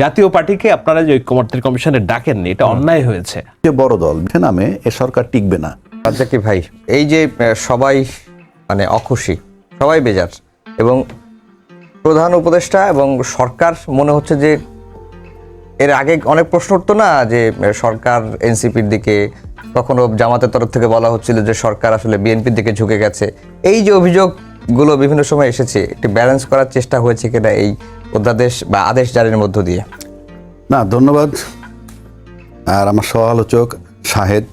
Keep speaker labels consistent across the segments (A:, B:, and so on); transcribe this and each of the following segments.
A: জাতীয় পার্টিকে আপনারা যে ঐক্যমত্যের কমিশনে ডাকেননি এটা অন্যায় হয়েছে।
B: যে বড় দল সে নামে এ সরকার টিকবে না।
C: রাজ্জাকি ভাই এই যে সবাই মানে অখুশি সবাই বেজার এবং প্রধান উপদেষ্টা এবং সরকার মনে হচ্ছে যে এর আগে অনেক প্রশ্ন উঠতো না যে সরকার এনসিপির দিকে কখনো জামাতের তরফ থেকে বলা হচ্ছিল যে সরকার আসলে বিএনপির দিকে ঝুঁকে গেছে। এই যে অভিযোগগুলো বিভিন্ন সময় এসেছে একটি ব্যালেন্স করার চেষ্টা হয়েছে কিনা এই অধ্যাদেশ বা আদেশ জারির মধ্য দিয়ে।
B: না ধন্যবাদ। আর আমার সহ আলোচক শাহেদ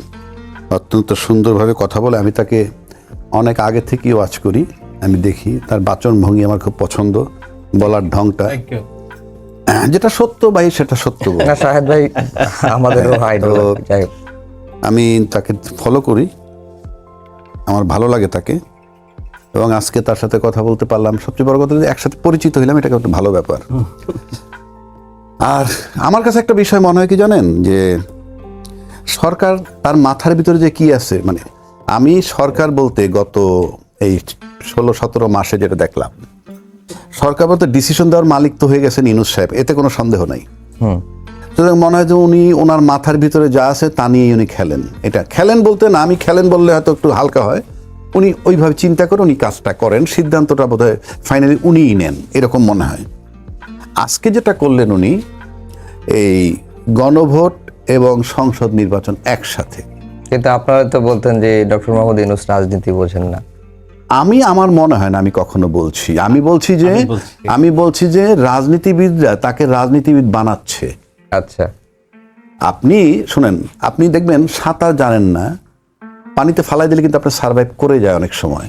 B: অত্যন্ত সুন্দরভাবে কথা বলে আমি তাকে অনেক আগে থেকেই ওয়াচ করি আমি দেখি তার বাচন ভঙ্গি আমার খুব পছন্দ বলার ঢংটা। যেটা সত্য ভাই সেটা সত্য। বলি।
C: না শাহেদ ভাই আমাদেরও আইডল
B: আমি তাকে ফলো করি আমার ভালো লাগে তাকে। এবং আজকে তার সাথে কথা বলতে পারলাম। সবচেয়ে বড় কথা যে একসাথে পরিচিত হইলাম এটা একটা ভালো ব্যাপার। আর আমার কাছে একটা বিষয় মনে হয় কি জানেন? যে সরকার তার মাথার ভিতরে যে কি আছে মানে আমি সরকার বলতে গত এই ষোলো সতেরো মাসে যেটা দেখলাম সরকার বলতে ডিসিশন দেওয়ার মালিক তো হয়ে গেছেন ইনুস সাহেব এতে কোনো সন্দেহ নাই। সুতরাং মনে হয় যে উনি ওনার মাথার ভিতরে যা আছে তা নিয়ে উনি খেলেন। এটা খেলেন বলতে না আমি খেলেন বললে হয়তো একটু হালকা হয় উনি ওইভাবে চিন্তা করে উনি কাজটা করেন সিদ্ধান্তটা বোধ হয় ফাইনালি উনিই নেন এরকম মনে হয়। আজকে যেটা করলেন উনি এই গণভোট এবং সংসদ নির্বাচন একসাথে।
C: কিন্তু আপনারা তো বলতেন যে ডক্টর মোহাম্মদ ইউনুস রাজনীতি বোঝেন না।
B: আমি আমার মনে হয় না আমি কখনো বলছি। আমি বলছি যে
A: আমি বলছি।
B: আমি বলছি যে রাজনীতিবিদরা তাকে রাজনীতিবিদ বানাচ্ছে।
C: আচ্ছা।
B: আপনি শুনেন আপনি দেখবেন সাঁতার জানেন না পানিতে ফালাই দিলে কিন্তু আপনার সার্ভাইভ করে যায় অনেক সময়।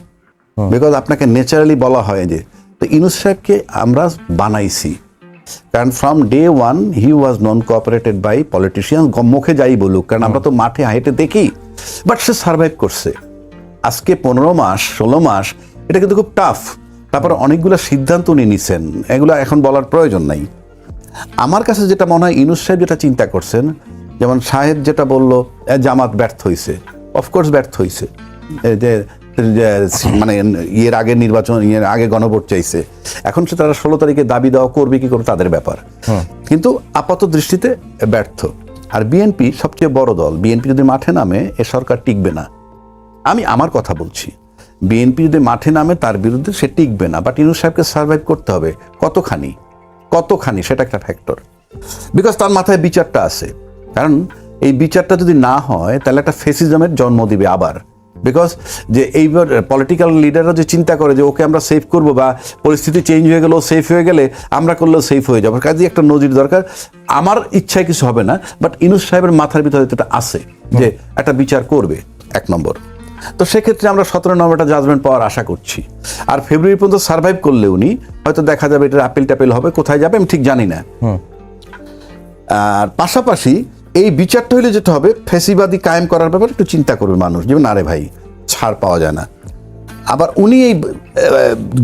B: বিকজ আপনাকে ন্যাচারালি বলা হয় যে তো ইনুস সাহেবকে আমরা বানাইছি। কারণ from day one he was non cooperated by politician মুখে যাই বলুক কারণ আমরা তো মাঠে হাইটে দেখি। বাট সে সার্ভাইভ করছে। আজকে পনেরো মাস ষোলো মাস এটা কিন্তু খুব টাফ তারপর অনেকগুলো সিদ্ধান্ত উনি নিছেন। এগুলো এখন বলার প্রয়োজন নাই। আমার কাছে যেটা মনে হয় ইনুস সাহেব যেটা চিন্তা করছেন যেমন সাহেব যেটা বলল জামাত ব্যর্থ হয়েছে অফকোর্স ব্যর্থ হয়েছে যে মানে ইয়ের আগে নির্বাচন ইয়ের আগে গণভোট চাইছে। এখন সে তারা ষোলো তারিখে দাবি দেওয়া করবে কি করবে তাদের ব্যাপার। কিন্তু আপাত দৃষ্টিতে ব্যর্থ। আর বিএনপি সবচেয়ে বড় দল বিএনপি যদি মাঠে নামে এ সরকার টিকবে না। আমি আমার কথা বলছি বিএনপি যদি মাঠে নামে তার বিরুদ্ধে সে টিকবে না। বাট ইনু সাহেবকে সার্ভাইভ করতে হবে। কতখানি? কতখানি? সেটা একটা ফ্যাক্টর বিকজ তার মাথায় বিচারটা আছে। কারণ এই বিচারটা যদি না হয় তাহলে একটা ফেসিজমের জন্ম দিবে আবার। বিকজ যে এইবার পলিটিক্যাল লিডাররা যে চিন্তা করে যে ওকে আমরা সেভ করব বা পরিস্থিতি চেঞ্জ হয়ে গেলেও সেফ হয়ে গেলে আমরা করলেও সেফ হয়ে যাব। কাজে একটা নজির দরকার। আমার ইচ্ছায় কিছু হবে না বাট ইনুস সাহেবের মাথার ভিতরে এটা আছে যে একটা বিচার করবে এক নম্বর। তো সেক্ষেত্রে আমরা সতেরো নম্বরটা জাজমেন্ট পাওয়ার আশা করছি। আর ফেব্রুয়ারি পর্যন্ত সার্ভাইভ করলে উনি হয়তো দেখা যাবে এটা আপিল টাপিল হবে কোথায় যাবে আমি ঠিক জানি না। আর পাশাপাশি এই বিচারটা হলে যেটা হবে ফেসিবাদী কায়েম করার ব্যাপারে একটু চিন্তা করবে মানুষ। যেমন আরে ভাই ছাড় পাওয়া যায় না। আবার উনি এই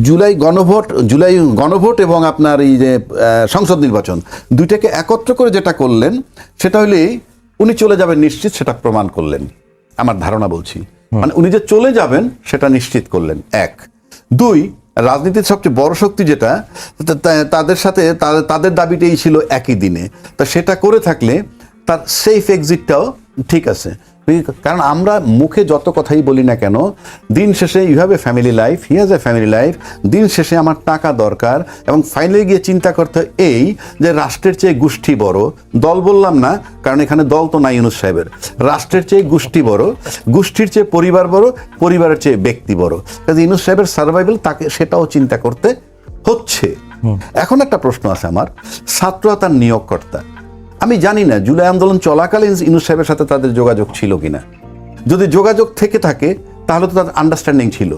B: জুলাই গণভোট জুলাই গণভোট এবং আপনার এই যে সংসদ নির্বাচন দুইটাকে একত্র করে যেটা করলেন সেটা হলে উনি চলে যাবেন নিশ্চিত সেটা প্রমাণ করলেন। আমার ধারণা বলছি। মানে উনি যে চলে যাবেন সেটা নিশ্চিত করলেন। এক। দুই রাজনীতির সবচেয়ে বড় শক্তি যেটা তাদের সাথে তাদের দাবিটাই ছিল একই দিনে। তা সেটা করে থাকলে তার সেফ এক্সিটটাও ঠিক আছে। কারণ আমরা মুখে যত কথাই বলি না কেন দিন শেষে you have a family life he has a family life দিন শেষে আমার টাকা দরকার এবং ফাইনালি গিয়ে চিন্তা করতে এই যে রাষ্ট্রের চেয়ে গোষ্ঠী বড় দল বললাম না কারণ এখানে দল তো নাই ইউনুস সাহেবের। রাষ্ট্রের চেয়ে গোষ্ঠী বড় গোষ্ঠীর চেয়ে পরিবার বড় পরিবারের চেয়ে ব্যক্তি বড়। কাজে ইউনুস সাহেবের সার্ভাইভাল তাকে সেটাও চিন্তা করতে হচ্ছে। এখন একটা প্রশ্ন আছে আমার ছাত্র তার নিয়োগকর্তা আমি জানি না জুলাই আন্দোলন চলাকালীন ইনুস সাহেবের সাথে তাদের যোগাযোগ ছিল কিনা। যদি যোগাযোগ থেকে থাকে তাহলে তো তার আন্ডারস্ট্যান্ডিং ছিল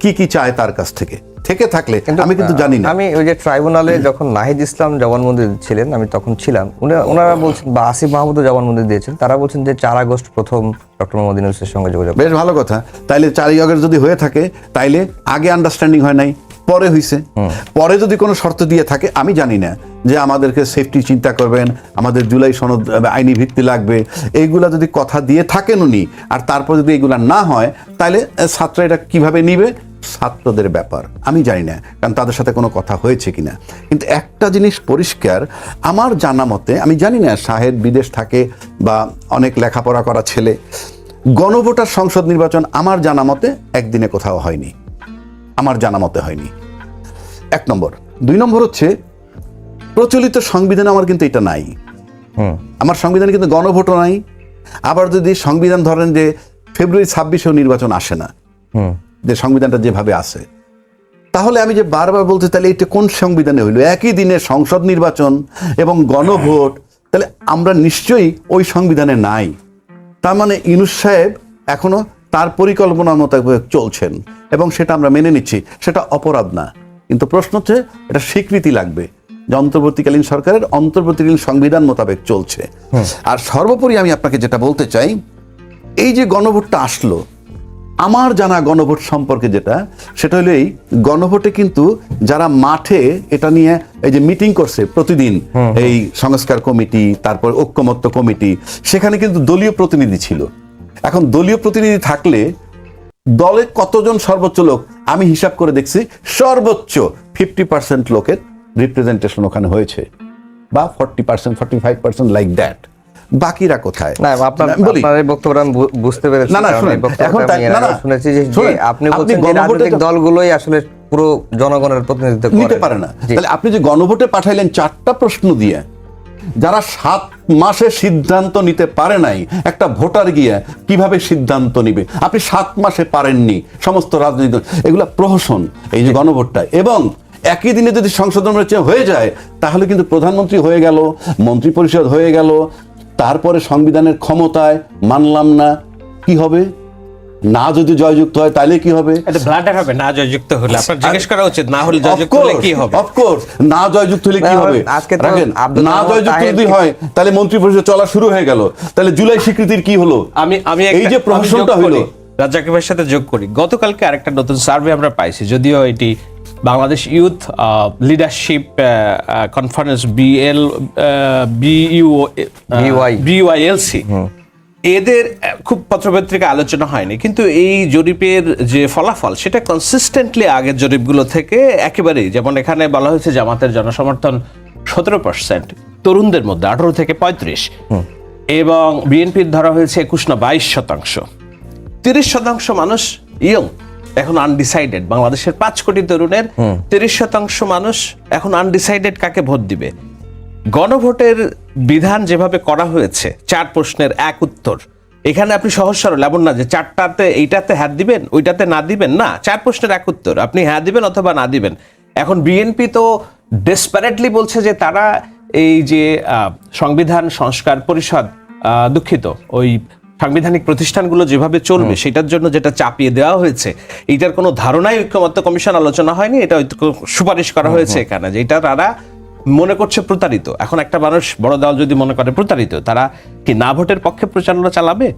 B: কি কি চায় তার কাছ থেকে। থেকে থাকলে আমি কিন্তু জানি না।
C: আমি ওই যে ট্রাইব্যুনালে যখন নাহিদ ইসলাম জবানবন্দি ছিলেন আমি তখন ছিলাম ওনারা বলছেন বা আসিফ মাহমুদও জবানবন্দি দিয়েছেন তারা বলছেন যে চার আগস্ট প্রথম ডক্টর মোহাম্মদ ইউনুসের সঙ্গে যোগাযোগ।
B: বেশ ভালো কথা। তাইলে চারি আগস্ট যদি হয়ে থাকে তাইলে আগে আন্ডারস্ট্যান্ডিং হয় নাই। পরে হইছে। পরে যদি কোনো শর্ত দিয়ে থাকে আমি জানি না যে আমাদেরকে সেফটি চিন্তা করবেন আমাদের জুলাই সনদ আইনি ভিত্তি লাগবে। এইগুলা যদি কথা দিয়ে থাকেন উনি আর তারপর যদি এগুলা না হয় তাহলে ছাত্র এটা কীভাবে নিবে? ছাত্রদের ব্যাপার। আমি জানি না কারণ তাদের সাথে কোনো কথা হয়েছে কিনা। কিন্তু একটা জিনিস পরিষ্কার আমার জানা মতে আমি জানি না শাহেদ বিদেশ থাকে বা অনেক লেখাপড়া করা ছেলে গণভোটার সংসদ নির্বাচন আমার জানা মতে একদিনে কোথাও হয়নি। আমার জানা মতে হয়নি। এক নম্বর। দুই নম্বর হচ্ছে প্রচলিত সংবিধান আমার কিন্তু এটা নাই। আমার সংবিধানে কিন্তু গণভোটও নাই। আবার যদি সংবিধান ধরেন যে ফেব্রুয়ারি ছাব্বিশেও নির্বাচন আসে না যে সংবিধানটা যেভাবে আছে তাহলে আমি যে বারবার বলতে তাহলে এটা কোন সংবিধানে হইল? একই দিনে সংসদ নির্বাচন এবং গণভোট তাহলে আমরা নিশ্চয়ই ওই সংবিধানে নাই। তার মানে ইনুস সাহেব এখনও তার পরিকল্পনা মোতাবেক চলছেন। এবং সেটা আমরা মেনে নিচ্ছি সেটা অপরাধ না। কিন্তু প্রশ্ন হচ্ছে এটা স্বীকৃতি লাগবে যে অন্তর্বর্তীকালীন সরকারের অন্তর্বর্তীকালীন সংবিধান মোতাবেক চলছে। আর সর্বোপরি আমি আপনাকে যেটা বলতে চাই এই যে গণভোটটা আসলো আমার জানা গণভোট সম্পর্কে যেটা সেটা হলো এই গণভোটে কিন্তু যারা মাঠে এটা নিয়ে এই যে মিটিং করছে প্রতিদিন এই সংস্কার কমিটি তারপর ঐক্যমত্য কমিটি সেখানে কিন্তু দলীয় প্রতিনিধি ছিল। এখন দলীয় প্রতিনিধি থাকলে দলে কতজন সর্বোচ্চ লোক? আমি হিসাব করে দেখছি সর্বোচ্চ ফিফটি পার্সেন্ট লোকের রিপ্রেজেন্টেশন ওখানে হয়েছে বা forty percent forty five percent like that বাকিরা কোথায়?
C: না আপনার আপনার এই বক্তব্যটা আমি বুঝতে পেরেছি
B: না, না, এখন না, না,
C: শুনেছি যে আপনি বলছেন যে রাজনৈতিক দলগুলোই আসলে পুরো জনগণের প্রতিনিধিত্ব
B: নিতে পারে না। তাহলে আপনি যে গণভোটে পাঠাইলেন চারটা প্রশ্ন দিয়ে যারা সাত মাসে সিদ্ধান্ত নিতে পারে নাই, একটা ভোটার গিয়ে কীভাবে সিদ্ধান্ত নিবে আপনি সাত মাসে পারেননি, সমস্ত রাজনৈতিক। এগুলা প্রহসন, এই যে গণভোটটা এবং একই দিনে যদি সংশোধন হয়ে যায়, তাহলে কিন্তু প্রধানমন্ত্রী হয়ে গেল মন্ত্রী পরিষদ হয়ে গেল, তারপরে সংবিধানের ক্ষমতায় মানলাম না, কি হবে না যদি জয়যুক্ত হয় তাহলে কি হবে?
A: ব্লাডার হবে না জয়যুক্ত হলে। আপনার জিজ্ঞেস করা উচিত না হলে জয়যুক্ত হলে কি হবে?
B: অফকোর্স না জয়যুক্ত হলে কি হবে?
C: আজকে
B: রাখেন না জয়যুক্ত যদি হয় তাহলে মন্ত্রী পরিষদ চলা শুরু হয়ে গেল। তাহলে জুলাই স্বীকৃতির কি হলো?
A: আমি আমি
B: এই যে
A: আমি
B: প্রহসনটা হলো।
A: রাজ্জাকি সাথে যোগ করি। গতকালকে আরেকটা নতুন সার্ভে আমরা পাইছি যদিও এটি Bangladesh youth leadership conference BL BU
C: BY
A: BYLC এদের খুব পত্রপত্রিকা আলোচনা হয়নি কিন্তু এই জরিপের যে ফলাফল সেটা কনসিস্টেন্টলি আগের জরিপগুলো থেকে একেবারেই যেমন এখানে বলা হয়েছে জামাতের জনসমর্থন সতেরো পার্সেন্ট তরুণদের মধ্যে আঠারো থেকে পঁয়ত্রিশ এবং বিএনপির ধরা হয়েছে একুশ না বাইশ শতাংশ। তিরিশ শতাংশ মানুষ ইয়ং এখন আনডিসাইডেড বাংলাদেশের পাঁচ কোটি তরুণের তিরিশ শতাংশ মানুষ এখন আনডিসাইডেড কাকে ভোট দিবে? গণভোটের বিধান যেভাবে করা হয়েছে চার প্রশ্নের এক উত্তর। এখানে আপনি সহজ সরল এমন না যে চারটাতে এইটাতে হ্যাঁ দিবেন ওইটাতে না দিবেন। না চার প্রশ্নের এক উত্তর। আপনি হ্যাঁ দিবেন অথবা না দিবেন। এখন বিএনপি তো ডেসপারেটলি বলছে যে তারা এই যে সংবিধান সংস্কার পরিষদ দুঃখিত ওই সাংবিধানিক প্রতিষ্ঠানগুলো যেভাবে চলবে সেটার জন্য যেটা চাপিয়ে দেওয়া হয়েছে এইটার কোনো ধারণাই ঐক্যমত্য কমিশন আলোচনা হয়নি এটা সুপারিশ করা হয়েছে এখানে যে এটা তারা মনে করছে প্রতারিত। এখন একটা মানুষ বড় দল যদি মনে করে প্রতারিত তারা কি না ভোটের পক্ষে প্রচারণা চালাবে?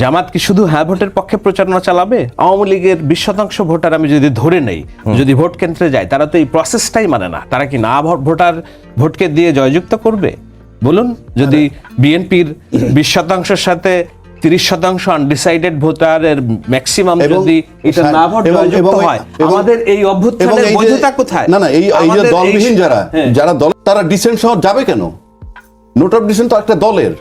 A: জামাত কি শুধু হ্যাঁ ভোটের পক্ষে প্রচারণা চালাবে? আওয়ামী লীগের বিশ শতাংশ ভোটার আমি যদি ধরে নেই যদি ভোট কেন্দ্রে যায় তারা তো এই প্রসেসটাই মানে না। তারা কি না ভোটার ভোটকে দিয়ে জয়যুক্ত করবে? বলুন যদি বিএনপির বিশ শতাংশের সাথে তিরিশ শতাংশ আনডিসাইডেড ভোটারের ম্যাক্সিমাম যদি এটা না ভোট হয় আমাদের এই অভ্যুত্থানের বৈধতা কোথায়?
B: না না এই এই যে দলবিহীন যারা
A: হ্যাঁ,
B: যারা দল তারা ডিসেন্ট শহর যাবে কেন? নোট অফ ডিসেন্ট তো একটা দলের।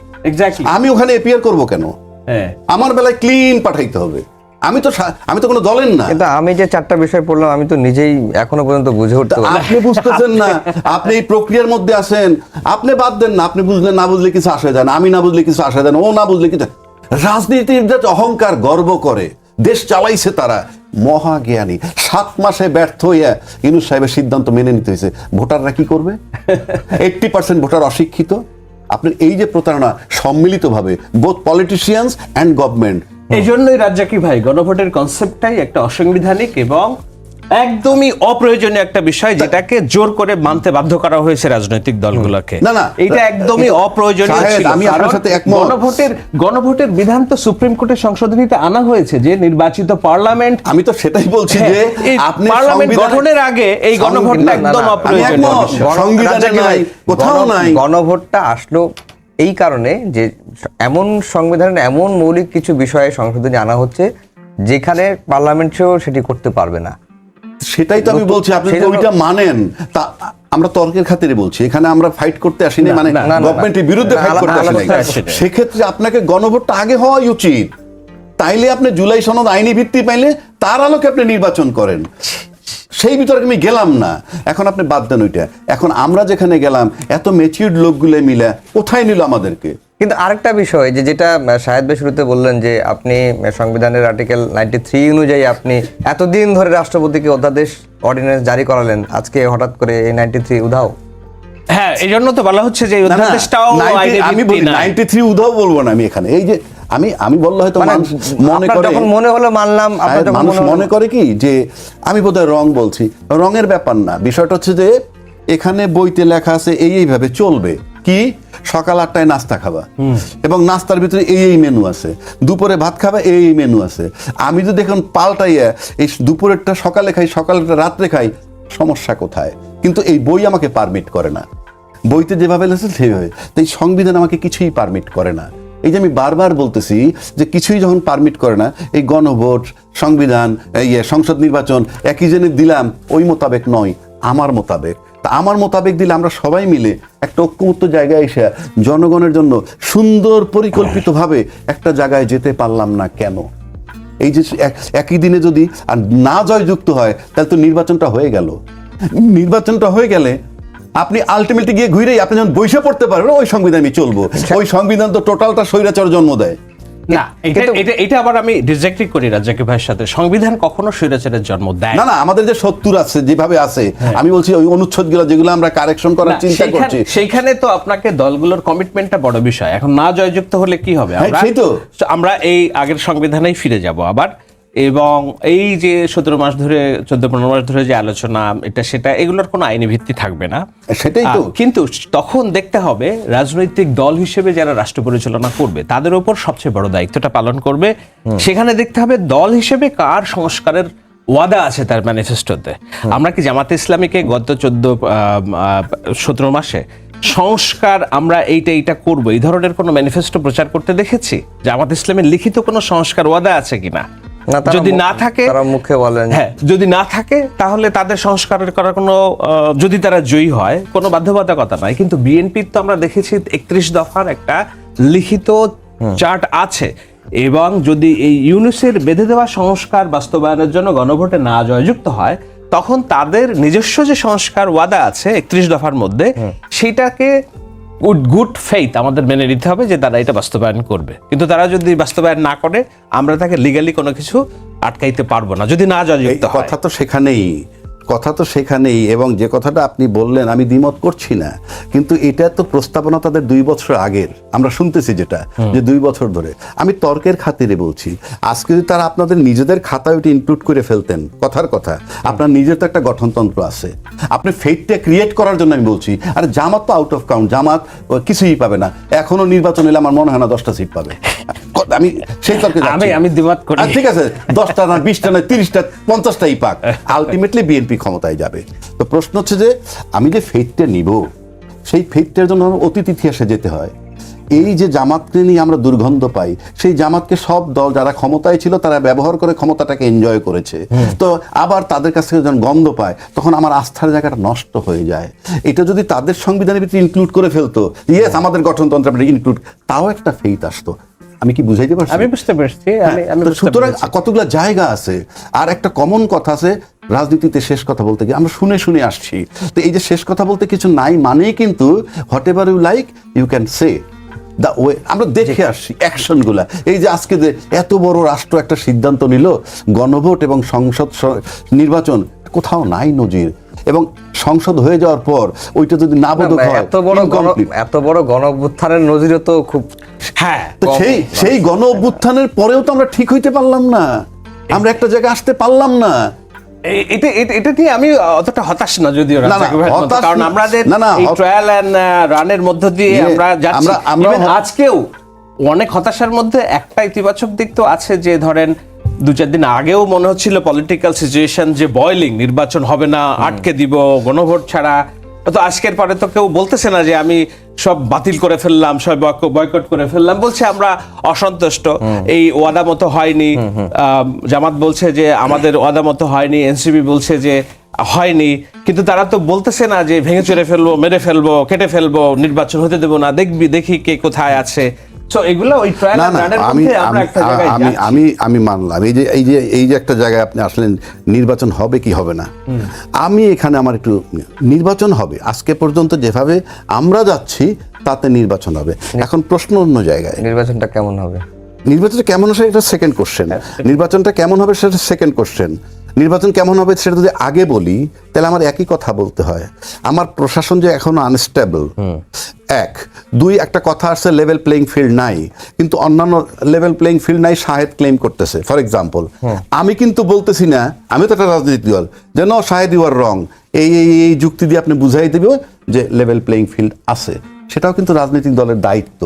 B: আমি ওখানে এপিয়ার করব কেন?
A: হ্যাঁ।
B: আমার বেলায় ক্লিন পাঠাইতে হবে। আমি তো আমি তো কোনো দলের না।
C: কিন্তু আমি যে চারটা বিষয় পড়লাম আমি তো নিজেই এখনও পর্যন্ত বুঝে উঠতে পারি
B: আপনি বুঝতেছেন না। আপনি এই প্রক্রিয়ার মধ্যে আছেন। আপনি বাদ দেন না আপনি বুঝলেন না বুঝলে কিছু আসে যায় না আমি না বুঝলে কিছু আসে যায় না ও না বুঝলে কিছু রাজনীতির যে অহংকার গর্ব করে দেশ চালাইছে তারা মহাজ্ঞানী সাত মাসে ব্যর্থ হইয়া ইনুস সাহেবের সিদ্ধান্ত মেনে নিতে হয়েছে। ভোটাররা কি করবে? এইটটি পার্সেন্ট ভোটার অশিক্ষিত। আপনার এই যে প্রতারণা সম্মিলিতভাবে বোথ পলিটিশিয়ানস অ্যান্ড গভর্নমেন্ট
A: এই জন্যই রাজ্জাকি ভাই গণভোটের কনসেপ্টটাই একটা অসাংবিধানিক এবং একদমই অপ্রয়োজনীয় একটা বিষয় যেটাকে জোর করে মানতে বাধ্য করা হয়েছে রাজনৈতিক দলগুলোকে।
B: না, না,
A: এটা একদমই অপ্রয়োজনীয় ছিল।
B: আমি আপনার সাথে একমত।
A: গণভোটের গণভোটের বিধান তো সুপ্রিম কোর্টের সংশোধনীতে আনা হয়েছে যে নির্বাচিত পার্লামেন্ট
B: আমি তো সেটাই বলছি যে
A: হ্যাঁ,
B: আপনি
A: পার্লামেন্ট গঠনের আগে এই গণভোটটা একদম অপ্রয়োজনীয়।
B: সংবিধানে নাই, কোথাও নাই।
C: গণভোটটা আসলো এই কারণে যে এমন সংবিধানের এমন মৌলিক কিছু বিষয়ে সংশোধনী আনা হচ্ছে যেখানে পার্লামেন্টেও সেটি করতে পারবে না।
B: সেটাই তো আমি বলছি আপনি
C: জন্য-
B: ওইটা মানেন। তা আমরা তর্কের খাতিরে বলছি এখানে আমরা ফাইট করতে আসিনি মানে গভর্নমেন্টের বিরুদ্ধে ফাইট করতে আসিনি। সেক্ষেত্রে আপনাকে গণভোটটা আগে হওয়াই উচিত। তাইলে আপনি জুলাই সনদ আইনি ভিত্তি পাইলে তার আলোকে আপনি নির্বাচন করেন। সেই বিতর্কে আমি গেলাম না। এখন আপনি বাদ দেন ওইটা। এখন আমরা যেখানে গেলাম এত মেচিউর্ড লোকগুলো মিলে কোথায় নিল আমাদেরকে?
C: কিন্তু আরেকটা বিষয় যে যেটা শাহেদ ভাই শুরুতে বললেন যে আপনি সংবিধানের আর্টিকেল নাইনটি থ্রি অনুযায়ী আপনি এতদিন ধরে রাষ্ট্রপতিকে অধ্যাদেশ অর্ডিন্যান্স জারি করালেন আজকে হঠাৎ করে এই নাইনটি থ্রি উধাও?
A: হ্যাঁ এই জন্য তো বলা হচ্ছে যে অধ্যাদেশটাও
B: আমি বলি নাইনটি থ্রি উধাও বলব না আমি এখানে। এই যে আমি আমি বললে হয়তো
C: মানে
B: মনে করে
C: যখন মনে হলো মানলাম যখন
B: মানুষ
C: মনে
B: মনে করে কি যে আমি বোধহয় রং বলছি। রঙের ব্যাপার না বিষয়টা হচ্ছে যে এখানে বইতে লেখা আছে এই এইভাবে চলবে। কি? সকাল আটটায় নাস্তা খাবা। এবং নাস্তার ভিতরে এই এই মেনু আছে। দুপুরে ভাত খাবা এই এই মেনু আছে। আমি যদি এখন পাল্টাইয়া এই দুপুরেরটা সকালে খাই সকালেরটা রাত্রে খাই সমস্যা কোথায়? কিন্তু এই বই আমাকে পারমিট করে না। বইতে যেভাবে লেখছে সেভাবে তো এই সংবিধান আমাকে কিছুই পারমিট করে না। এই যে আমি বারবার বলতেছি যে কিছুই যখন পারমিট করে না এই গণভোট সংবিধান এই ইয়ে, সংসদ নির্বাচন একই জনের দিলাম ওই মোতাবেক নয় আমার মোতাবেক। তা আমার মোতাবেক দিলে আমরা সবাই মিলে একটা ঐক্যমত্য জায়গায় এসে জনগণের জন্য সুন্দর পরিকল্পিতভাবে একটা জায়গায় যেতে পারলাম না কেন? এই যে এক- একই দিনে যদি আর না জয়যুক্ত হয় তাহলে তো নির্বাচনটা হয়ে গেল। নির্বাচনটা হয়ে গেলে আপনি আলটিমেটলি গিয়ে ঘুরেই আপনি যখন বৈশা পড়তে পারবেন ওই সংবিধান আমি চলবো ওই সংবিধান তো টোটালটা স্বৈরাচার জন্ম দেয়।
A: না এটা আবার আমি ডিসেক্টরি করি রাজ্জাকি ভাইয়ের সাথে। সংবিধান কখনো স্বৈরাচারের জন্ম দেয়
B: না না। আমাদের যে সত্তর আছে যেভাবে আছে আমি বলছি ওই অনুচ্ছেদগুলো যেগুলো আমরা কারেকশন করার চিন্তা করছি।
A: সেইখানে তো আপনাকে দলগুলোর কমিটমেন্টটা বড় বিষয়। এখন না জয়যুক্ত হলে কি হবে?
B: হ্যাঁ,
A: আমরা
B: সেই তো।
A: আমরা এই আগের সংবিধানেই ফিরে যাব। আবার এবং এই যে সতেরো মাস ধরে চোদ্দ পনেরো মাস ধরে যে আলোচনা এটা সেটা এগুলোর কোনো আইনি ভিত্তি থাকবে না।
B: সেটাই তো।
A: কিন্তু তখন দেখতে হবে রাজনৈতিক দল হিসেবে যারা রাষ্ট্র পরিচালনা করবে তাদের উপর সবচেয়ে বড় দায়িত্বটা পালন করবে। সেখানে দেখতে হবে দল হিসেবে কার সংস্কারের ওয়াদা আছে তার ম্যানিফেস্টোতে আমরা কি জামাতে ইসলামীকে গত চোদ্দ সতেরো মাসে সংস্কার আমরা এইটা এইটা করব? এই ধরনের কোনো ম্যানিফেস্টো প্রচার করতে দেখেছি? জামাত ইসলামের লিখিত কোনো সংস্কার ওয়াদা আছে কিনা? যদি না থাকে
C: তারা মুখে বলেন।
A: হ্যাঁ যদি না থাকে তাহলে তাদের সংস্কারের করার কোনো যদি তারা জয়ী হয় কোনো বাধ্যবাধকতা নাই। কিন্তু বিএনপির তো আমরা দেখেছি একত্রিশ দফার একটা লিখিত চার্ট আছে। এবং যদি এই ইউনুসের বেঁধে দেওয়া সংস্কার বাস্তবায়নের জন্য গণভোটে না জয়যুক্ত হয় তখন তাদের নিজস্ব যে সংস্কার ওয়াদা আছে একত্রিশ দফার মধ্যে সেটাকে গুড গুড ফেইথ আমাদের মেনে নিতে হবে যে তারা এটা বাস্তবায়ন করবে। কিন্তু তারা যদি বাস্তবায়ন না করে আমরা তাকে লিগালি কোনো কিছু আটকাইতে পারব না যদি না
B: জানি
A: জয়যুক্ত
B: কথা তো সেখানেই কথা তো সেখানেই এবং যে কথাটা আপনি বললেন আমি দ্বিমত করছি না। কিন্তু এটা তো প্রস্তাবনা তাদের দুই বছর আগের। আমরা শুনতেছি যেটা যে দুই বছর ধরে। আমি তর্কের খাতিরে বলছি আজকে যদি তারা আপনাদের নিজেদের খাতায় ওইটা ইনক্লুড করে ফেলতেন কথার কথা আপনার নিজের তো একটা গঠনতন্ত্র আছে। আপনি ফেটটা ক্রিয়েট করার জন্য আমি বলছি আর জামাত তো আউট অফ কাউন্ট জামাত কিছুই পাবে না। এখনও নির্বাচন এলে আমার মনে হয় না দশটা সিট পাবে। আমি সেই তর্কে
A: আমি। আমি দ্বিমত করি।
B: ঠিক আছে দশটা না বিশটা না তিরিশটা পঞ্চাশটাই পাক। আলটিমেটলি বিএনপি ক্ষমতায় যাবে। তো প্রশ্ন হচ্ছে যে আমি যে ফেটটা নিব সেই ফেটটার জন্য আমার অতীত ইতিহাসে যেতে হয়। এই যে জামাতকে নিয়ে আমরা দুর্গন্ধ পাই সেই জামাতকে সব দল যারা ক্ষমতায় ছিল তারা ব্যবহার করে ক্ষমতাটাকে এনজয় করেছে। তো আবার তাদের কাছ থেকে যখন গন্ধ পায় তখন আমার আস্থার জায়গাটা নষ্ট হয়ে যায়। এটা যদি তাদের সংবিধানের ভিতরে ইনক্লুড করে ফেলতো ইয়েস আমাদের গঠনতন্ত্র ইনক্লুড তাও একটা ফেইত আসতো। আমি কি বুঝাইতে পারছি?
A: আমি বুঝতে পারছি বুঝতে
B: সুতরাং। কতগুলো জায়গা আছে? আর একটা কমন কথা আছে রাজনীতিতে শেষ কথা বলতে গিয়ে আমরা শুনে শুনে আসছি। তো এই যে শেষ কথা বলতে কিছু নাই মানেই কিন্তু whatever you like you can say the way আমরা দেখে আসছি অ্যাকশনগুলা এই যে আজকে যে এত বড় রাষ্ট্র একটা সিদ্ধান্ত নিল গণভোট এবং সংসদ নির্বাচন কোথাও নাই নজির। এবং সংসদ হয়ে যাওয়ার পর ওইটা যদি না বোধক হয়
C: এত বড় গণ এত বড় গণ অভ্যুত্থানের নজিরে তো খুব
A: হ্যাঁ
B: তো সেই সেই গণ অভ্যুত্থানের পরেও তো আমরা ঠিক হইতে পারলাম না। আমরা একটা জায়গায় আসতে পারলাম না।
A: এটা এটা- এটা নিয়ে আমি অতটা হতাশ না যদিও
B: না,
A: রাজ্জাক ভাইয়ের মতো।
B: হতাশ
A: কারণ আমাদের
B: না, না,
A: এই ট্রায়াল এন্ড রানের মধ্য দিয়ে আমরা যাচ্ছি।
B: আমরা- আমরা
A: Even
B: হ-
A: আজকেও অনেক হতাশার মধ্যে একটা ইতিবাচক দিক তো আছে যে ধরেন দু চার দিন আগেও মনে হচ্ছিল পলিটিক্যাল সিচুয়েশন যে বয়লিং নির্বাচন হবে না আটকে দিব গণভোট ছাড়া। তো আজকের পরে তো কেউ বলতেছে না যে আমি সব বাতিল করে ফেললাম সব বয়কট করে ফেললাম। বলছে আমরা অসন্তুষ্ট। এই ওয়াদা মতো হয়নি জামাত বলছে যে আমাদের ওয়াদা মতো হয়নি। এনসিবি বলছে যে হয়নি। কিন্তু তারা তো বলতেছে না যে ভেঙে চড়ে ফেলব মেরে ফেলব কেটে ফেলব নির্বাচন হতে দেবো না। দেখবি দেখি কে কোথায় আছে।
B: আমি মানলাম। এই যে এই যে এই যে একটা জায়গায় আপনি আসলেন নির্বাচন হবে কি হবে না? আমি এখানে আমার একটু নির্বাচন হবে। আজকে পর্যন্ত যেভাবে আমরা যাচ্ছি তাতে নির্বাচন হবে। এখন প্রশ্ন অন্য জায়গায়।
C: নির্বাচনটা কেমন হবে?
B: নির্বাচনটা কেমন হবে এটা সেকেন্ড কোশ্চেন নির্বাচনটা কেমন হবে সেটা সেকেন্ড কোশ্চেন নির্বাচন কেমন হবে সেটা যদি আগে বলি তাহলে আমার একই কথা বলতে হয়। আমার প্রশাসন যে এখনও আনস্টেবল এক। দুই একটা কথা আসছে লেভেল প্লেইং ফিল্ড নাই। কিন্তু অন্যান্য লেভেল প্লেইং ফিল্ড নাই শাহেদ ক্লেম করতেছে। ফর এক্সাম্পল আমি কিন্তু বলতেছি না আমি তো একটা রাজনৈতিক দল যে ন শাহেদ ইউ আর রং এই এই এই যুক্তি দিয়ে আপনি বুঝাই দেবে যে লেভেল প্লেইং ফিল্ড আছে। সেটাও কিন্তু রাজনৈতিক দলের দায়িত্ব।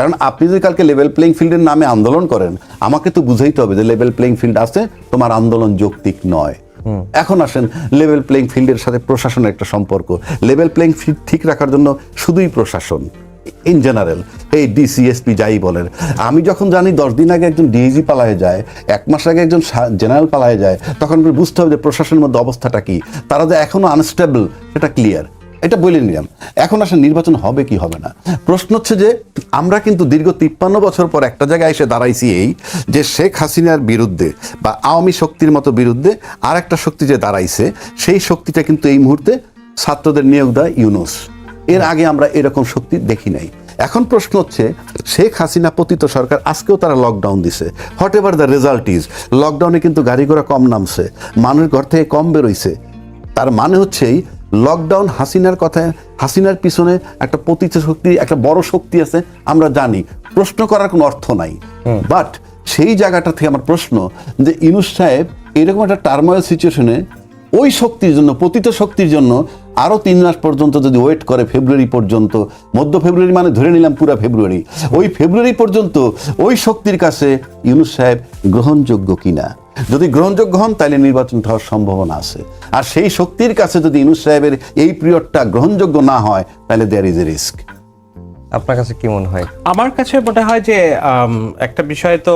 B: কারণ আপনি যদি কালকে লেভেল প্লেইং ফিল্ডের নামে আন্দোলন করেন আমাকে তো বুঝাইতে হবে যে লেভেল প্লেইং ফিল্ড আছে তোমার আন্দোলন যৌক্তিক নয়। এখন আসেন লেভেল প্লেইং ফিল্ডের সাথে প্রশাসনের একটা সম্পর্ক। লেভেল প্লেইং ফিল্ড ঠিক রাখার জন্য শুধুই প্রশাসন। ইন জেনারেল এই ডিসিএসপি যাই বলেন। আমি যখন জানি দশ দিন আগে একজন ডিএজি পালায়ে যায় এক মাস আগে একজন জেনারেল পালায়ে যায় তখন বুঝতে হবে যে প্রশাসনের মধ্যে অবস্থাটা কি। তারা যে এখনও আনস্টেবল সেটা ক্লিয়ার এটা বলে নিলাম। এখন আসলে নির্বাচন হবে কি হবে না। প্রশ্ন হচ্ছে যে, আমরা কিন্তু দীর্ঘ তিপ্পান্ন বছর পর একটা জায়গায় এসে দাঁড়াইছি এই যে শেখ হাসিনার বিরুদ্ধে বা আওয়ামী শক্তির মতো বিরুদ্ধে আর একটা শক্তি যে দাঁড়াইছে, সেই শক্তিটা কিন্তু এই মুহূর্তে ছাত্রদের নিয়োগ দেয় ইউনুস। এর আগে আমরা এরকম শক্তি দেখি নাই। এখন প্রশ্ন হচ্ছে, শেখ হাসিনা পতিত সরকার আজকেও তারা লকডাউন দিছে। Whatever the result is? লকডাউনে কিন্তু গাড়ি ঘোড়া কম নামছে। মানুষ ঘর থেকে কম বেরোইছে। তার মানে হচ্ছে এই লকডাউন হাসিনার কথায় হাসিনার পিছনে একটা পতিত শক্তি একটা বড় শক্তি আছে আমরা জানি। প্রশ্ন করার কোনো অর্থ নাই। বাট সেই জায়গাটা থেকে আমার প্রশ্ন যে ইনুস সাহেব এরকম একটা টার্মোয়াল সিচুয়েশনে ওই শক্তির জন্য পতিত শক্তির জন্য আরও তিন মাস পর্যন্ত যদি ওয়েট করে ফেব্রুয়ারি পর্যন্ত মধ্য ফেব্রুয়ারি মানে ধরে নিলাম পুরো ফেব্রুয়ারি ওই ফেব্রুয়ারি পর্যন্ত ওই শক্তির কাছে ইউনুস সাহেব গ্রহণযোগ্য কিনা? যদি গ্রহণযোগ্য হন তাহলে নির্বাচন হওয়ার সম্ভাবনা আছে। আর সেই শক্তির কাছে যদি ইনুস সাহেবের এই পিরিয়ডটা গ্রহণযোগ্য না হয় তাহলে দেয়ার ইজ এ রিস্ক
C: আপনার কাছে কি মনে হয়?
A: আমার কাছে মনে হয় যে একটা বিষয় তো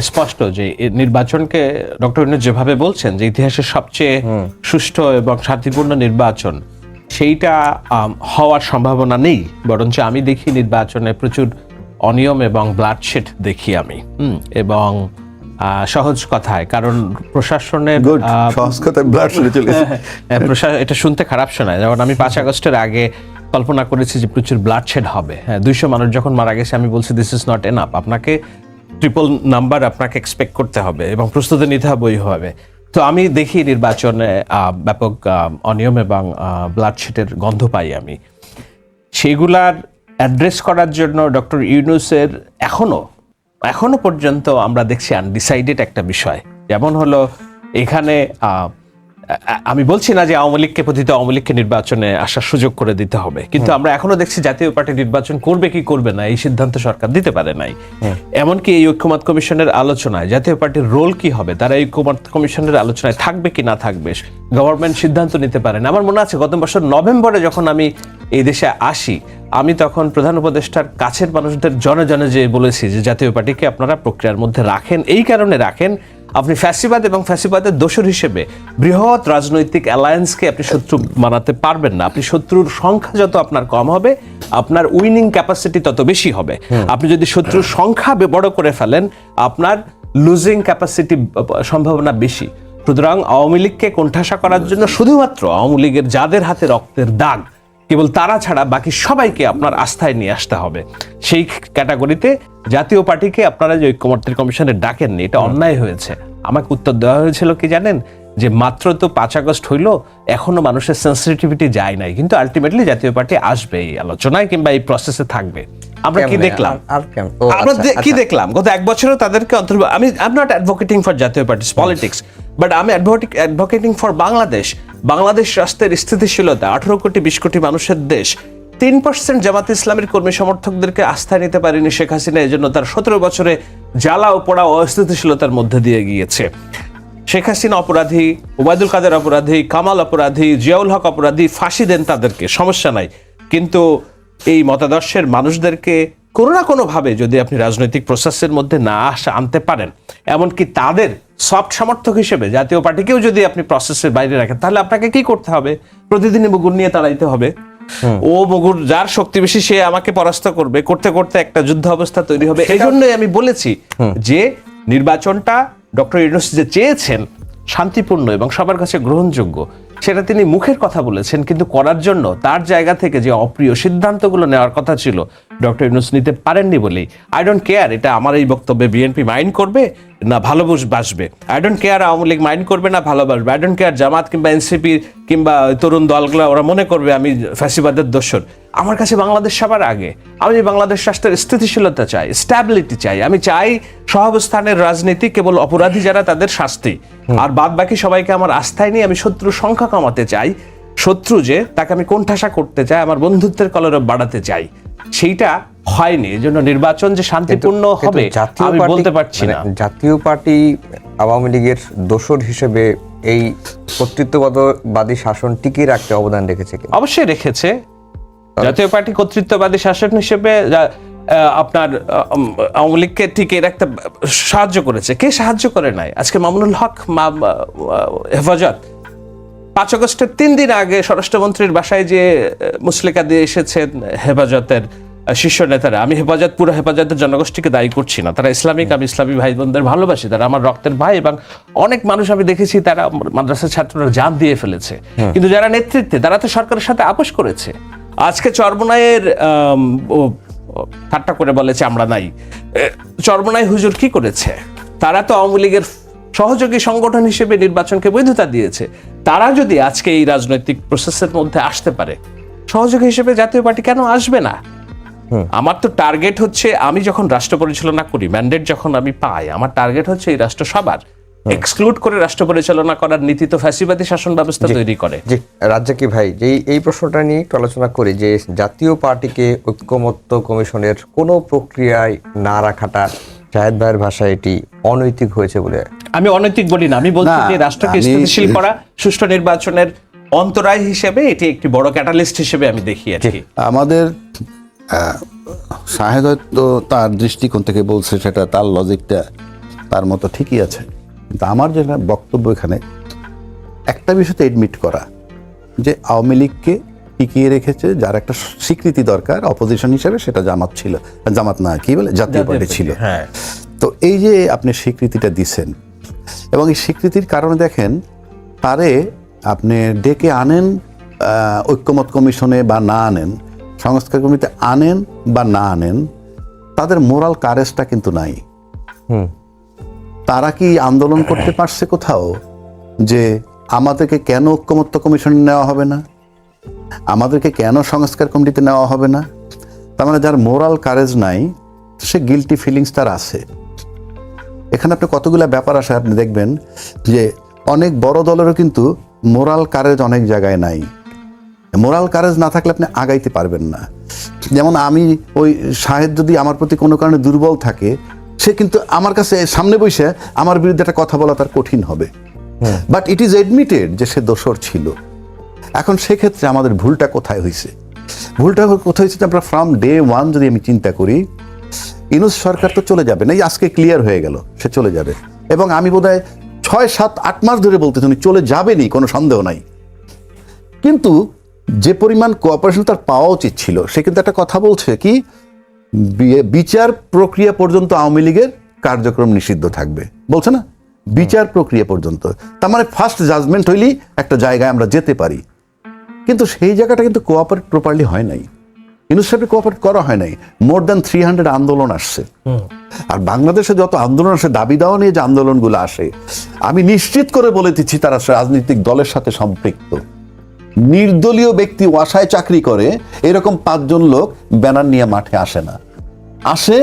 A: স্পষ্ট যে নির্বাচনকে ডক্টর ইউনুস যেভাবে বলছেন যে ইতিহাসের সবচেয়ে সুষ্ঠু এবং শান্তিপূর্ণ নির্বাচন সেইটা হওয়ার সম্ভাবনা নেই। বরঞ্চ আমি দেখি নির্বাচনে প্রচুর অনিয়ম এবং ব্লাডশেড দেখি আমি। হুম, এবং সহজ কথায় কারণ প্রশাসনের
B: সহজ কথায় ব্লাড চলে এসেছে।
A: হ্যাঁ, এটা শুনতে খারাপ শোনায়। যেমন আমি পাঁচ আগস্টের আগে কল্পনা করেছি যে প্রচুর ব্লাডশেড হবে। হ্যাঁ দুইশো মানুষ যখন মারা গেছে আমি বলছি দিস ইজ নট এনাফ আপনাকে ট্রিপল নাম্বার আপনাকে এক্সপেক্ট করতে হবে এবং প্রস্তুতি নিতে হবে ওই হবে। তো আমি দেখি নির্বাচনে ব্যাপক অনিয়ম এবং ব্লাডশেডের গন্ধ পাই আমি। সেগুলার অ্যাড্রেস করার জন্য ডক্টর ইউনুসের এখনও এখনও পর্যন্ত আমরা দেখছি আনডিসাইডেড একটা বিষয়। যেমন হলো এখানে আমি বলছি না যে আওয়ামী লীগকে পতিত আওয়ামী লীগকে নির্বাচনে আসার সুযোগ করে দিতে হবে। কিন্তু আমরা এখনও দেখছি জাতীয় পার্টি নির্বাচন করবে কি করবে না এই সিদ্ধান্ত সরকার দিতে পারে নাই। এমনকি এই ঐক্যমত কমিশনের আলোচনায় জাতীয় পার্টির রোল কি হবে তারা এই ঐক্যমত কমিশনের আলোচনায় থাকবে কি না থাকবে গভর্নমেন্ট সিদ্ধান্ত নিতে পারে না। আমার মনে আছে গত বছর নভেম্বরে যখন আমি এই দেশে আসি আমি তখন প্রধান উপদেষ্টার কাছের মানুষদের জনে জনে যে বলেছি যে জাতীয় পার্টিকে আপনারা প্রক্রিয়ার মধ্যে রাখেন এই কারণে রাখেন আপনি ফ্যাসিবাদ এবং ফ্যাসিবাদের দোষর হিসেবে বৃহৎ রাজনৈতিক অ্যালায়েন্সকে আপনি শত্রু মানাতে পারবেন না। আপনি শত্রুর সংখ্যা যত আপনার কম হবে আপনার উইনিং ক্যাপাসিটি তত বেশি হবে। আপনি যদি শত্রুর সংখ্যা বড় করে ফেলেন আপনার লুজিং ক্যাপাসিটি সম্ভাবনা বেশি। সুতরাং আওয়ামী লীগকে কোণঠাসা করার জন্য শুধুমাত্র আওয়ামী লীগের যাদের হাতে রক্তের দাগ কেবল তারা ছাড়া বাকি সবাইকে আপনার আস্থায় নিয়ে আসতে হবে। সেই ক্যাটাগরিতে জাতীয় পার্টিকে আপনারা যে ঐক্যমত্যের কমিশনে ডাকেননি এটা অন্যায় হয়েছে। আমাকে উত্তর দেওয়া হয়েছিল কি জানেন? যে মাত্র তো পাঁচ আগস্ট হইল এখনও মানুষের সেন্সিটিভিটি যায় নাই। কিন্তু আলটিমেটলি জাতীয় পার্টি আসবে এই আলোচনায় কিংবা এই প্রসেসে থাকবে। আমরা কি দেখলাম? আমরা
C: আচ্ছা,
A: কি
C: আচ্ছা।
A: দেখলাম? গত এক বছরও তাদেরকে অন্তর্ভুক্ত আমি I am not advocating for জাতীয় পার্টিস পলিটিক্স বাট আমি অ্যাডভোকেটিং ফর বাংলাদেশ বাংলাদেশ রাষ্ট্রের স্থিতিশীলতা, আঠারো কোটি, বিশ কোটি মানুষের দেশ। তিন পার্সেন্ট জামাত ইসলামের কর্মী সমর্থকদেরকে আস্থায় নিতে পারেনি শেখ হাসিনা এই জন্য তার সতেরো বছরে জ্বালা ও পোড়া অস্থিতিশীলতার মধ্যে দিয়ে গিয়েছে। শেখ হাসিনা অপরাধী, ওবায়দুল কাদের অপরাধী, কামাল অপরাধী, জিয়াউল হক অপরাধী, ফাঁসি দেন তাদেরকে, সমস্যা নাই। কিন্তু এই মতাদর্শের মানুষদেরকে কোনো না কোনোভাবে যদি আপনি রাজনৈতিক প্রসেসের মধ্যে না আসা আনতে পারেন এমনকি তাদের সফট সমর্থক হিসেবে জাতীয় পার্টিকেও যদি আপনি প্রসেসের বাইরে রাখেন তাহলে আপনাকে কি করতে হবে? প্রতিদিনই মুগুর নিয়ে তাড়াইতে হবে। ও মুগুর যার শক্তি বেশি সে আমাকে পরাস্ত করবে। করতে করতে একটা যুদ্ধ অবস্থা তৈরি হবে। এই জন্যই আমি বলেছি যে নির্বাচনটা ডক্টর ইউনুস যে চেয়েছেন শান্তিপূর্ণ এবং সবার কাছে গ্রহণযোগ্য সেটা তিনি মুখের কথা বলেছেন। কিন্তু করার জন্য তার জায়গা থেকে যে অপ্রিয় সিদ্ধান্তগুলো নেওয়ার কথা ছিল ডক্টর ইউনুস নিতে পারেননি বলেই। আই ডোন্ট কেয়ার এটা আমার এই বক্তব্যে বিএনপি মাইন্ড করবে না ভালোবাস বাসবে। I don't care Awami League mind করবে না ভালোবাসবে। আই ডোন্ট কেয়ার জামাত কিংবা এনসিপি কিংবা তরুণ দলগুলো ওরা মনে করবে আমি ফ্যাসিবাদের দোষর। আমার কাছে বাংলাদেশ সবার আগে। আমি বাংলাদেশ রাষ্ট্রের স্থিতিশীলতা চাই স্ট্যাবিলিটি চাই। আমি চাই সহাবস্থানের রাজনীতি কেবল অপরাধী যারা তাদের শাস্তি। আর বাদ বাকি সবাইকে আমার আস্থায় নিয়ে আমি শত্রুর সংখ্যা কমাতে চাই। শত্রু যে তাকে আমি কোণঠাসা করতে চাই আমার বন্ধুত্বের কলরব বাড়াতে চাই। সেইটা হয়নি এই জন্য নির্বাচন যে শান্তিপূর্ণ হবে আমি বলতে পারছি
C: মানে
A: না।
C: জাতীয় পার্টি আওয়ামী লীগের দোসর হিসেবে এই কর্তৃত্ববাদী শাসন টিকিয়ে রাখতে অবদান রেখেছে
A: অবশ্যই রেখেছে। জাতীয় পার্টি কর্তৃত্ববাদী শাসন হিসেবে আপনার আওয়ামী লীগকে টিকে রাখতে সাহায্য করেছে। কে সাহায্য করে নাই? আজকে মামুনুল হক মা- হেফাজত। পাঁচ আগস্টের তিন দিন আগে স্বরাষ্ট্রমন্ত্রীর বাসায় যে মুসলিকা দিয়ে এসেছেন হেফাজতের শীর্ষ নেতারা আমি হেফাজত পুরো হেফাজতের জনগোষ্ঠীকে দায়ী করছি না। তারা ইসলামিক আমি ইসলামী ভাই বোনদের ভালোবাসি তারা আমার রক্তের ভাই এবং অনেক মানুষ আমি দেখেছি তারা মাদ্রাসার ছাত্ররা জান দিয়ে ফেলেছে। কিন্তু যারা নেতৃত্বে তারা তো সরকারের সাথে আপোষ করেছে। আজকে চরমনায়ের ঠাট্টা করে বলেছে আমরা নাই। এ, চরমনাই হুজুর কি করেছে? তারা তো আওয়ামী লীগের সহযোগী সংগঠন হিসেবে নির্বাচনকে বৈধতা দিয়েছে। তারা যদি আজকে এই রাজনৈতিক প্রসেসের মধ্যে আসতে পারে সহযোগী হিসেবে জাতীয় পার্টি কেন আসবে না? আমার তো টার্গেট হচ্ছে আমি যখন রাষ্ট্র পরিচালনা করি ম্যান্ডেট যখন আমি পাই আমার টার্গেট হচ্ছে এই রাষ্ট্র সবার। এক্সক্লুড করে রাষ্ট্র পরিচালনা করার নীতি তো ফ্যাসিবাদী শাসন ব্যবস্থা তৈরি করে।
C: জি। রাজ্জাকি ভাই যে এই প্রশ্নটা নিয়ে একটু আলোচনা করি যে জাতীয় পার্টিকে ঐক্যমত্য কমিশনের কোনো প্রক্রিয়ায় না রাখাটা জাহেদ ভাইয়ের ভাষায় এটি অনৈতিক হয়েছে বলে
A: আমি অনৈতিক বলি না। আমি বলছি যে রাষ্ট্রকে স্থিতিশীল করা সুষ্ঠু নির্বাচনের অন্তরায় হিসেবে এটি একটি বড় ক্যাটালিস্ট হিসেবে আমি দেখি আর কি।
B: আমাদের শাহেদ হয়তো তার দৃষ্টিকোণ থেকে বলছে সেটা তার লজিকটা তার মতো ঠিকই আছে। কিন্তু আমার যেটা বক্তব্য এখানে একটা বিষয়তে এডমিট করা যে আওয়ামী লীগকে টিকিয়ে রেখেছে যার একটা স্বীকৃতি দরকার অপোজিশন হিসেবে সেটা জামাত ছিল জামাত না কি বলে জাতীয় পার্টি ছিল।
A: হ্যাঁ।
B: তো এই যে আপনি স্বীকৃতিটা দিছেন এবং এই স্বীকৃতির কারণে দেখেন তারে আপনি ডেকে আনেন ঐক্যমত কমিশনে বা না আনেন সংস্কার কমিটিতে আনেন বা না আনেন তাদের মোরাল কারেজটা কিন্তু নাই।
C: হুম।
B: তারা কি আন্দোলন করতে পারছে কোথাও যে আমাদেরকে কেন ঐক্যমত্য কমিশনে নেওয়া হবে না? আমাদেরকে কেন সংস্কার কমিটিতে নেওয়া হবে না? তার মানে যার মোরাল কারেজ নাই সে গিলটি ফিলিংস তার আছে। এখানে আপনি কতগুলা ব্যাপার আসে আপনি দেখবেন যে অনেক বড় দলেরও কিন্তু মোরাল কারেজ অনেক জায়গায় নাই। মোরাল কারেজ না থাকলে আপনি আগাইতে পারবেন না। যেমন আমি ওই সাহেব যদি আমার প্রতি কোনো কারণে দুর্বল থাকে সে কিন্তু আমার কাছে সামনে বসে আমার বিরুদ্ধে একটা কথা বলা তার কঠিন হবে। বাট ইট ইজ এডমিটেড যে সে দোষর ছিল। এখন সেক্ষেত্রে আমাদের ভুলটা কোথায় হয়েছে ভুলটা কোথায় হয়েছে আমরা ফ্রম ডে ওয়ান যদি আমি চিন্তা করি, ইনুস সরকার তো চলে যাবে না আজকে ক্লিয়ার হয়ে গেল, সে চলে যাবে। এবং আমি বোধহয় ছয়, সাত, আট মাস ধরে বলতে উনি চলে যাবেনি কোনো সন্দেহ নাই। কিন্তু যে পরিমাণ কোঅপারেশন তার পাওয়া উচিত ছিল, সে কিন্তু একটা কথা বলছে কি বিচার প্রক্রিয়া পর্যন্ত আওয়ামী লীগের কার্যক্রম নিষিদ্ধ থাকবে। বলছে না? বিচার প্রক্রিয়া পর্যন্ত। তার মানে ফার্স্ট জাজমেন্ট হইলেই একটা জায়গায় আমরা যেতে পারি। কিন্তু সেই জায়গাটা কিন্তু কোঅপারেট প্রপারলি হয় নাই। ইউনুস সাহেবের কোঅপারেট করা হয় নাই। মোর দ্যান থ্রি হান্ড্রেড আন্দোলন আসছে। আর বাংলাদেশে যত আন্দোলন আসে দাবি দেওয়া নিয়ে যে আন্দোলনগুলো আসে আমি নিশ্চিত করে বলে দিচ্ছি তারা রাজনৈতিক দলের সাথে সম্পৃক্ত। নির্দলীয় ব্যক্তি ওয়াসায় চাকরি করে এরকম পাঁচজন লোক ব্যানার নিয়ে মাঠে আসে না। আসে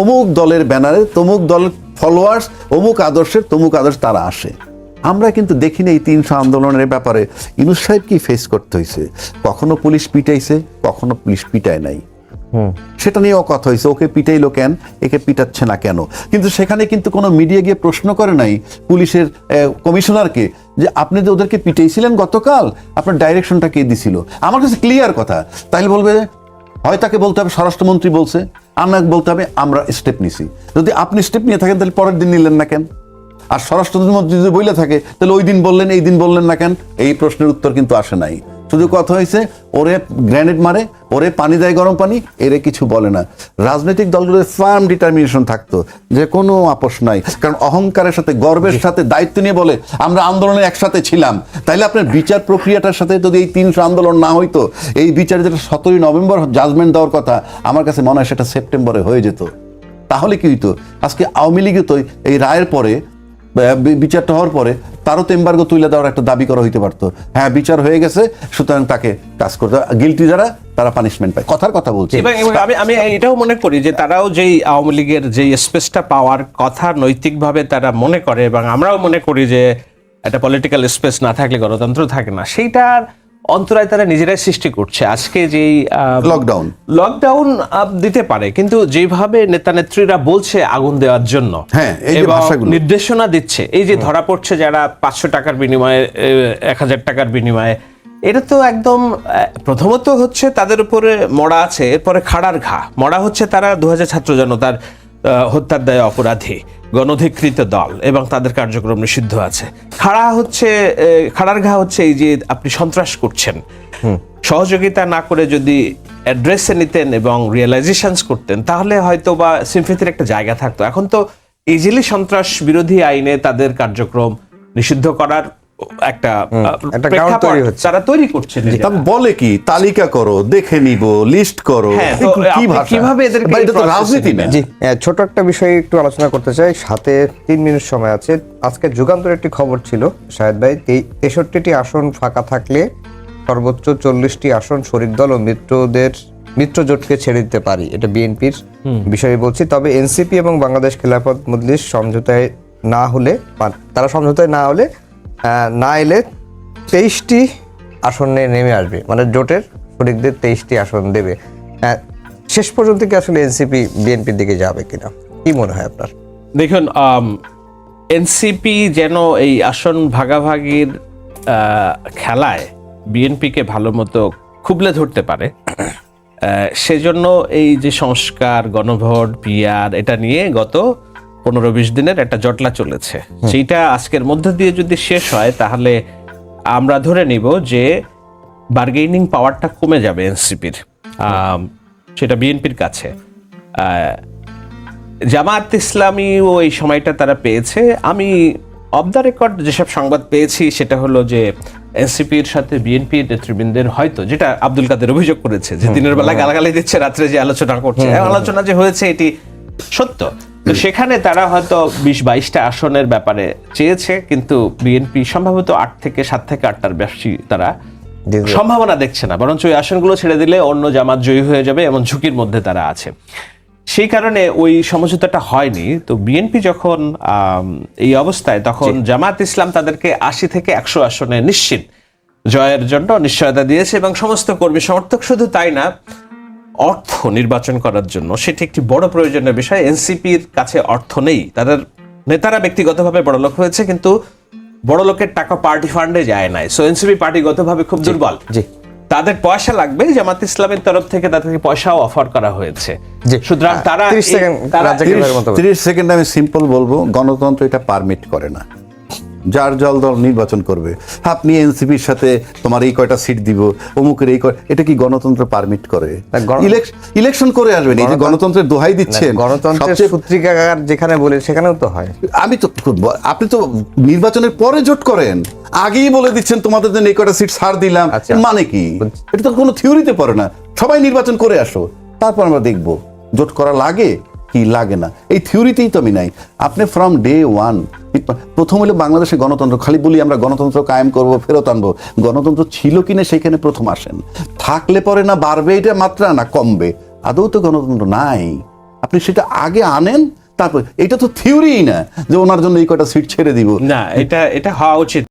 B: অমুক দলের ব্যানারে তমুক দল ফলোয়ার্স অমুক আদর্শের তমুক আদর্শ তারা আসে। আমরা কিন্তু দেখিনি এই তিনশো আন্দোলনের ব্যাপারে। ইনুস সাহেব কি ফেস করতে হয়েছে কখনো পুলিশ পিটাইছে কখনো পুলিশ পিটায় নাই। সেটা নিয়েও কথা হয়েছে ওকে পিটাইলো কেন একে পিটাচ্ছে না কেন? কিন্তু সেখানে কিন্তু কোনো মিডিয়া গিয়ে প্রশ্ন করে নাই পুলিশের কমিশনারকে যে আপনি যে ওদেরকে পিটাইছিলেন গতকাল আপনার ডাইরেকশনটা কে দিছিল? আমার কাছে ক্লিয়ার কথা। তাইলে বলবে হয় তাকে বলতে হবে স্বরাষ্ট্রমন্ত্রী বলছে আমাকে বলতে হবে আমরা স্টেপ নিছি। যদি আপনি স্টেপ নিয়ে থাকেন তাহলে পরের দিন নিলেন না কেন? আর স্বরাষ্ট্রমন্ত্রী যদি বইলে থাকে তাহলে ওই দিন বললেন এই দিন বললেন না কেন? এই প্রশ্নের উত্তর কিন্তু আসে নাই। শুধু কথা হয়েছে ওরে গ্র্যানেড মারে ওরে পানি দেয় গরম পানি এরে কিছু বলে না। রাজনৈতিক দলগুলোর ফার্ম ডিটারমিনেশন থাকতো যে কোনো আপোষ নাই। কারণ অহংকারের সাথে গর্বের সাথে দায়িত্ব নিয়ে বলে আমরা আন্দোলনে একসাথে ছিলাম। তাইলে আপনার বিচার প্রক্রিয়াটার সাথে যদি এই তিনশো আন্দোলন না হইতো এই বিচার যেটা সতেরোই নভেম্বর জাজমেন্ট দেওয়ার কথা আমার কাছে মনে হয় সেটা সেপ্টেম্বরে হয়ে যেত। তাহলে কি হইতো? আজকে আওয়ামী লীগই তো এই রায়ের পরে বিচারটা হওয়ার পরে তারও তো এম্বার্গো তুলে দেওয়ার একটা দাবি করা হইতে পারতো। হ্যাঁ বিচার হয়ে গেছে, সুতরাং তাকে কাজ করতে গিলটি যারা, তারা পানিশমেন্ট পায়। কথার কথা বলছি।
A: আমি আমি এটাও মনে করি যে তারাও যেই আওয়ামী লীগের যে স্পেসটা পাওয়ার কথা নৈতিকভাবে তারা মনে করে, এবং আমরাও মনে করি যে একটা পলিটিক্যাল স্পেস না থাকলে গণতন্ত্র থাকে না। সেইটার অন্তরায় তারা নিজেরাই সৃষ্টি করছে। আজকে যেই
B: লকডাউন
A: লকডাউন দিতে পারে কিন্তু যেভাবে নেতা নেত্রীরা বলছে আগুন দেওয়ার জন্য
B: হ্যাঁ,
A: নির্দেশনা দিচ্ছে এই যে ধরা পড়ছে যারা পাঁচশো টাকার বিনিময়ে এক হাজার টাকার বিনিময়ে এটা তো একদম প্রথমত হচ্ছে তাদের উপরে মরা আছে এরপরে খাড়ার ঘা। মরা হচ্ছে তারা দু হাজার ছাত্র জনতার হত্যার দায় অপরাধী গণধিকৃত দল এবং তাদের কার্যক্রম নিষিদ্ধ আছে। খাড়া হচ্ছে খাড়ার ঘা হচ্ছে এই যে আপনি সন্ত্রাস করছেন। সহযোগিতা না করে যদি অ্যাড্রেসে নিতেন এবং রিয়েলাইজেশনস করতেন তাহলে হয়তো বা সিম্পেথির একটা জায়গা থাকতো। এখন তো ইজিলি সন্ত্রাস বিরোধী আইনে তাদের কার্যক্রম নিষিদ্ধ করার একটা
C: তৈরি হচ্ছে।
A: তারা তৈরি করছে
B: বলে কি তালিকা করো দেখে নিব লিস্ট করো
A: হ্যাঁ, কীভাবে এদেরকে
B: এটা তো রাজনীতি না।
C: জি ছোট একটা বিষয়ে একটু আলোচনা করতে চাই। সাথে তিন মিনিট সময় আছে। আজকে যুগান্তর একটি খবর ছিল শাহেদ ভাই তেষট্টিটি আসন ফাঁকা থাকলে সর্বোচ্চ চল্লিশটি আসন শরিক দল ও মিত্রদের মিত্র জোটকে ছেড়ে দিতে পারি। এটা বিএনপির বিষয়ে বলছি। তবে এনসিপি এবং বাংলাদেশ খেলাফত মজলিস সমঝোতায় না হলে তারা সমঝোতায় না হলে না এলে তেইশটি আসনে নেমে আসবে। মানে জোটের শরিকদের তেইশটি আসন দেবে। আহ, শেষ পর্যন্ত কি আসলে এনসিপি বিএনপির দিকে যাবে কিনা? কি মনে হয় আপনার?
A: দেখুন এনসিপি যেন এই আসন ভাগাভাগির খেলায় বিএনপিকে ভালো মতো খুবলে ধরতে পারে সেজন্য এই যে সংস্কার গণভোট পিআর এটা নিয়ে গত পনেরো বিশ দিনের একটা জটলা চলেছে। সেইটা আজকের মধ্যে দিয়ে যদি শেষ হয় তাহলে আমরা ধরে নিব যে বার্গেনিং পাওয়ারটা কমে যাবে এনসিপির। সেটা বিএনপির কাছে। জামাত ইসলামীও এই সময়টা তারা পেয়েছে। আমি অব দ্য রেকর্ড যেসব সংবাদ পেয়েছি সেটা হলো যে এনসিপির সাথে বিএনপির নেতৃবৃন্দের হয়তো যেটা আব্দুল কাদের অভিযোগ করেছে যে দিনের বেলা গালাগালি দিচ্ছে রাত্রে যে আলোচনা করছে। আলোচনা যে হয়েছে এটি সত্য। তো সেখানে তারা হয়তো বিশ বাইশটা আসনের ব্যাপারে চেয়েছে কিন্তু বিএনপি সম্ভবত আট থেকে সাত থেকে আটটার বেশি তারা সম্ভাবনা দেখছে না বরঞ্চ ওই আসনগুলো ছেড়ে দিলে অন্য জামাত জয়ী হয়ে যাবে এমন ঝুঁকির মধ্যে তারা আছে। সেই কারণে ওই সমঝোতাটা হয়নি। তো বিএনপি যখন এই অবস্থায় তখন জামাত ইসলাম তাদেরকে আশি থেকে একশো আসনে নিশ্চিত জয়ের জন্য নিশ্চয়তা দিয়েছে এবং সমস্ত কর্মী সমর্থক শুধু তাই না অর্থ নির্বাচন করার জন্য। সেটি একটি বড় প্রয়োজনীয় বিষয়। এনসিপির কাছে অর্থ নেই। তাদের নেতারা ব্যক্তিগতভাবে বড় লোক হয়েছে কিন্তু বড় লোকের টাকা পার্টি ফান্ডে যায় নাই। সো এনসিপি পার্টিগতভাবে খুব দুর্বল।
C: জি।
A: তাদের পয়সা লাগবে জামাত ইসলামের তরফ থেকে তাদেরকে পয়সাও অফার করা হয়েছে।
C: জি।
A: সুতরাং তারা
C: 30 সেকেন্ড
A: তারা
C: রাজ্জাক
A: এই-
B: তিরিশ সেকেন্ড আমি সিম্পল বলব গণতন্ত্র এটা পারমিট করে না। যার জল দল নির্বাচন করবে। আপনি এনসিপির সাথে তোমার এই কয়টা সিট দিব অমুকের এই কয় এটা কি গণতন্ত্র পারমিট করে? ইলেকশন করে আসবেন এই যে গণতন্ত্রের দোহাই দিচ্ছেন।
C: গণতন্ত্রের
B: সবচেয়ে
C: সূত্রিকাগার যেখানে বলে সেখানেও তো হয়।
B: আমি তো আপনি তো নির্বাচনের পরে জোট করেন। আগেই বলে দিচ্ছেন তোমাদের জন্য এই কয়টা সিট ছাড় দিলাম।
C: আচ্ছা।
B: মানে কি? এটা তো কোনো থিওরিতে পড়ে না। সবাই নির্বাচন করে আসো। তারপর আমরা দেখব। জোট করা লাগে? কি লাগে না? এই থিওরিতেই তো আমি নাই। আপনি ফ্রম ডে ওয়ান প্রথম হলো বাংলাদেশে গণতন্ত্র, খালি বলি আমরা গণতন্ত্র কায়েম করব, ফেরত আনব। গণতন্ত্র ছিল কিনা সেখানে প্রথম আসেন। থাকলে পরে না বাড়বে, এটা মাত্রা না কমবে। আদৌ তো গণতন্ত্র নাই। আপনি সেটা আগে আনেন, তারপর, এটা তো থিওরিই না যে ওনার জন্য এই কটা সিট ছেড়ে দিব।
A: না, এটা এটা হওয়া উচিত।